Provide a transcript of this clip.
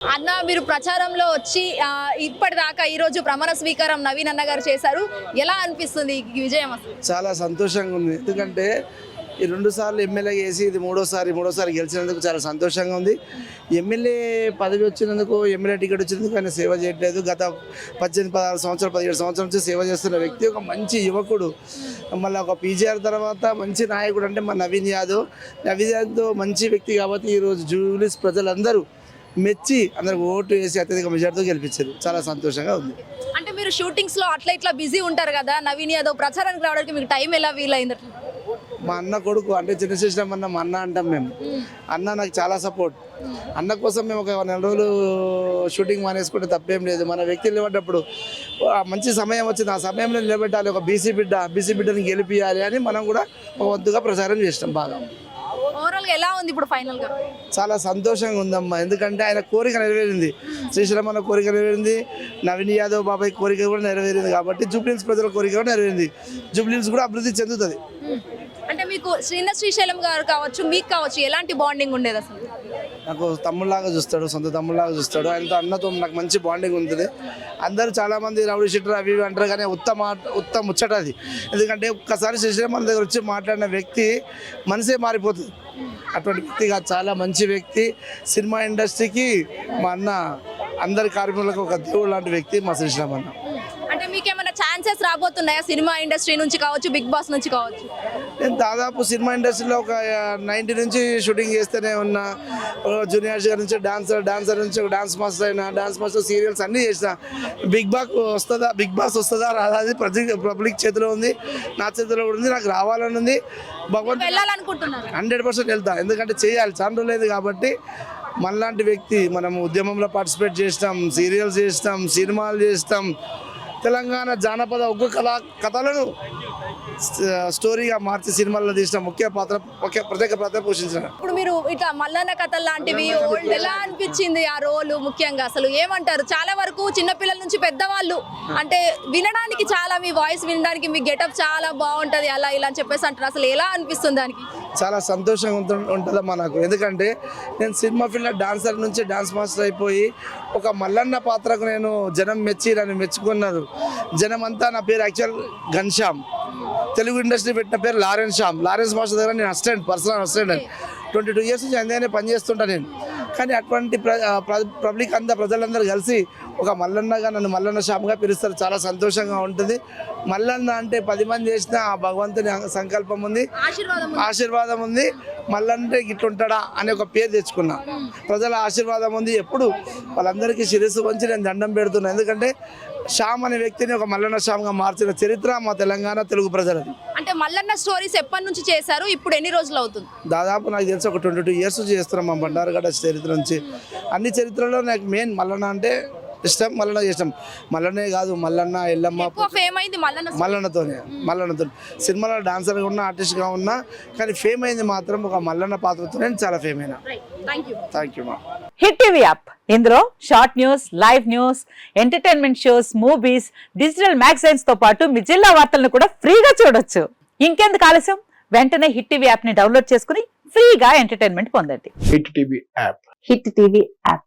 అన్న మీరు ప్రచారంలో వచ్చి ఇప్పటిదాకా ఈరోజు ప్రమాణ స్వీకారం నవీన్ అన్న గారు చేశారు. ఎలా అనిపిస్తుంది ఈ విజయం చాలా సంతోషంగా ఉంది. ఎందుకంటే ఈ రెండు సార్లు ఎమ్మెల్యే చేసి ఇది మూడోసారి మూడోసారి గెలిచినందుకు చాలా సంతోషంగా ఉంది. ఎమ్మెల్యే పదవి వచ్చినందుకు ఎమ్మెల్యే టికెట్ వచ్చినందుకు ఆయన సేవ చేయట్లేదు. గత పద్దెనిమిది పదహారు సంవత్సరాలు పదిహేడు సంవత్సరాల నుంచి సేవ చేస్తున్న వ్యక్తి ఒక మంచి యువకుడు. మళ్ళీ ఒక పీజీఆర్ తర్వాత మంచి నాయకుడు అంటే మన నవీన్ యాదవ్. నవీన్ యాదవ్ మంచి వ్యక్తి కాబట్టి ఈరోజు జూబ్లీస్ ప్రజలందరూ మెచ్చి అందరికి ఓటు వేసి అత్యధిక మెజార్టీతో గెలిపించారు. చాలా సంతోషంగా ఉంది. అంటే మీరు షూటింగ్స్లో అట్లా ఇట్లా బిజీ ఉంటారు కదా నవీన్ యాదవ్ ప్రచారానికి రావడానికి మీకు టైం ఎలా వీలైంది మా అన్న కొడుకు అంటే చిన్న శిశురం అన్న మా అన్న అంటాం మేము. అన్న నాకు చాలా సపోర్ట్ అన్న కోసం మేము ఒక నెల రోజులు షూటింగ్ మానేసుకుంటే తప్పేం లేదు. మన వ్యక్తి నిలబడ్డప్పుడు మంచి సమయం వచ్చింది. ఆ సమయంలో నిలబెట్టాలి. ఒక బీసీ బిడ్డ బీసీ బిడ్డని గెలిపియాలి అని మనం కూడా ఒక వంతుగా ప్రచారం చేసినాం బాగా. ఎలా ఉంది ఇప్పుడు ఫైనల్గా చాలా సంతోషంగా ఉందమ్మా. ఎందుకంటే ఆయన కోరిక నెరవేరింది. శ్రీశ్రమణ కోరిక నెరవేరింది. నవీన్ యాదవ్ బాబాయ్ కోరిక కూడా నెరవేరింది కాబట్టి జూబ్లీన్స్ ప్రజల కోరిక కూడా నెరవేరింది. జూబ్లీన్స్ కూడా అభివృద్ధి చెందుతుంది. అంటే మీకు శ్రీన శ్రీశైలం గారు కావచ్చు మీకు కావచ్చు ఎలాంటి బాండింగ్ ఉండేది అసలు? నాకు తమ్ముళ్ళలాగా చూస్తాడు సొంత తమ్ముళ్ళలాగా చూస్తాడు. ఆయనతో అన్నతో నాకు మంచి బాండింగ్ ఉంటుంది. అందరూ చాలామంది రౌడీ షీటర్ అవి ఇవి అంటారు కానీ ఉత్తమ ఉత్తమ ముచ్చట అది. ఎందుకంటే ఒక్కసారి శ్రీశ్రీరామ్ మన దగ్గర వచ్చి మాట్లాడిన వ్యక్తి మనసే మారిపోతుంది. అటువంటి వ్యక్తిగా చాలా మంచి వ్యక్తి. సినిమా ఇండస్ట్రీకి మా అన్న అందరి కార్మికులకు ఒక దేవుడు లాంటి వ్యక్తి మా శ్రీశ్రామ్ అన్న అంటే మీకు ఏమైనా ఛాన్సెస్ రాబోతున్నాయా? సినిమా ఇండస్ట్రీ నుంచి కావచ్చు బిగ్ బాస్ నుంచి కావచ్చు? నేను దాదాపు సినిమా ఇండస్ట్రీలో ఒక నైంటీ నుంచి షూటింగ్ చేస్తూనే ఉన్నా. జూనియర్స్ గారి నుంచి డాన్సర్ డాన్సర్ నుంచి ఒక డాన్స్ మాస్టర్ అయినా డాన్స్ మాస్టర్ సీరియల్స్ అన్నీ చేసిన. బిగ్ బాస్ వస్తుందా బిగ్ బాస్ వస్తుందా రాదా అది ప్రతి పబ్లిక్ చేతిలో ఉంది. నా చేతిలో కూడా ఉంది నాకు రావాలని ఉంది. భగవంతు హండ్రెడ్ పర్సెంట్ వెళ్తా. ఎందుకంటే చేయాలి చాలా రోజులేదు కాబట్టి మనలాంటి వ్యక్తి మనం ఉద్యమంలో పార్టిసిపేట్ చేస్తాం సీరియల్స్ చేస్తాం సినిమాలు చేస్తాం తెలంగాణ జానపద ఒగ్గు కళా కథలను స్టోరీగా మార్చి సినిమాల్లో తీసిన ముఖ్య పాత్ర ప్రత్యేక పాత్ర పోషించిన. ఇప్పుడు మీరు ఇట్లా మల్లన్న కథలు లాంటివి ఓల్డ్ ఎలా అనిపించింది ఆ రోలు ముఖ్యంగా? అసలు ఏమంటారు? చాలా వరకు చిన్నపిల్లల నుంచి పెద్దవాళ్ళు అంటే వినడానికి చాలా మీ వాయిస్ వినడానికి మీ గెటప్ చాలా బాగుంటది అలా ఇలా అని చెప్పేసి అంటారు. అసలు ఎలా అనిపిస్తుంది దానికి? చాలా సంతోషంగా ఉంటు- ఉంటుందమ్మా నాకు ఎందుకంటే నేను సినిమా ఫీల్డ్ డాన్సర్ నుంచి డాన్స్ మాస్టర్ అయిపోయి ఒక మల్లన్న పాత్రకు నేను జనం మెచ్చి నన్ను మెచ్చుకున్నారు. జనం అంతా నా పేరు యాక్చువల్ ఘన్శ్యామ్. తెలుగు ఇండస్ట్రీ పెట్టిన పేరు లారెన్స్ శ్యామ్. లారెన్స్ మాస్టర్ దగ్గర నేను assistant personal assistant. Twenty two years నుంచి అందుకనే పనిచేస్తుంటా నేను. కానీ అటువంటి పబ్లిక్ అంతా ప్రజలందరూ కలిసి ఒక మల్లన్నగా నన్ను మల్లన్న శ్యామ్గా పిలుస్తారు. చాలా సంతోషంగా ఉంటుంది. మల్లన్న అంటే పది మంది చేసిన ఆ భగవంతుని సంకల్పం ఉంది. ఆశీర్వాదం ఉంది. మళ్ళంటే ఇట్లుంటాడా అనే ఒక పేరు తెచ్చుకున్నా. ప్రజల ఆశీర్వాదం ఉంది. ఎప్పుడు వాళ్ళందరికీ శిరస్సు వంచి నేను దండం పెడుతున్నా. ఎందుకంటే శ్యామ్ అనే వ్యక్తిని ఒక మల్లన్న శ్యామ్గా మార్చిన చరిత్ర మా తెలంగాణ తెలుగు ప్రజలది. అంటే మల్లన్న స్టోరీస్ ఎప్పటి నుంచి చేశారు? ఇప్పుడు ఎన్ని రోజులు అవుతుంది? దాదాపు నాకు తెలిసి ఒక ట్వంటీ టూ ఇయర్స్ చేస్తున్నాం మా బండారుగడ్డ చరిత్ర నుంచి. అన్ని చరిత్రలో నాకు మెయిన్ మల్లన్న అంటే ఇష్టం మల్లన్న ఇష్టం. మల్లన్నే కాదు మల్లన్న ఎల్లమ్మ ఫేమ్ అయింది మల్లన్న మల్లన్నతోనే మల్లన్నతో సినిమాలో డాన్సర్గా ఉన్నా ఆర్టిస్ట్గా ఉన్నా కానీ ఫేమ్ అయింది మాత్రం ఒక మల్లన్న పాత్రతోనే చాలా ఫేమ్ అయినా. థ్యాంక్ యూ థ్యాంక్ యూ మా హిట్ టీవీ యాప్ ఇందులో short news live news entertainment shows movies digital మ్యాగజైన్స్తో పాటు మీ జిల్లా వార్తలను కూడా ఫ్రీగా చూడొచ్చు. ఇంకెందుకు ఆలస్యం? వెంటనే హిట్ టీవీ యాప్ని డౌన్లోడ్ చేసుకుని ఫ్రీగా ఎంటర్టైన్మెంట్ పొందండి. Hit TV app Hit TV app